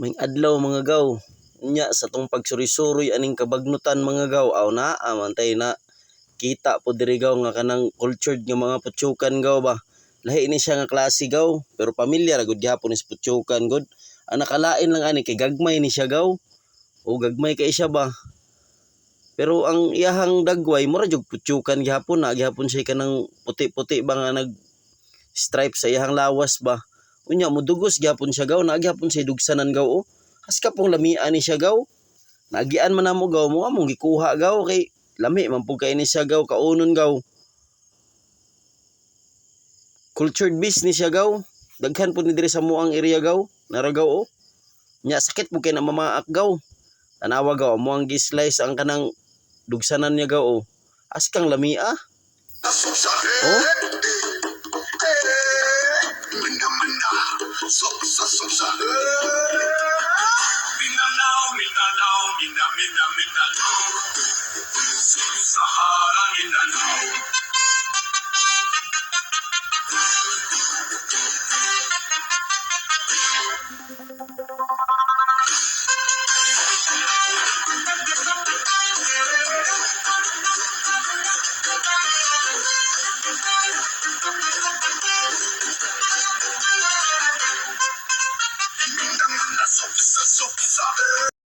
May adlaw mga gaw. Nya sa tong pagsurisuri aning kabagnutan mga gaw aw na amantay na kita po diri gaw nga kanang cultured nga mga putsukan gaw ba. Lahi ni siya nga klase gaw pero pamilyar gud gyapon is putsukan gud. Ang nakalain lang ani kay gagmay ni siya gaw. O gagmay kay siya ba. Pero ang iyahang dagway mura jud putsukan gyapon na gyapon siya kanang puti-puti ba nga nag stripe sa iyang lawas ba. Unya mudugos gyapon siya gaw, nagyapon siya dugsanan gaw oh. Haska pong lamian ni siya gaw. Nagian man namo gaw mo among gikuha gaw kay lami man pug kay ni siya gaw kaunon gaw. Cultured beast ni siya gaw. Daghan po ni diri sa muang area gaw. Naragaw oh. Nya sakit po kay na mamaak gaw. Tanawa gaw mo ang gislice ang kanang dugsanan niya gaw oh. Askang lamia. Oh? I'm not so so so sofisa.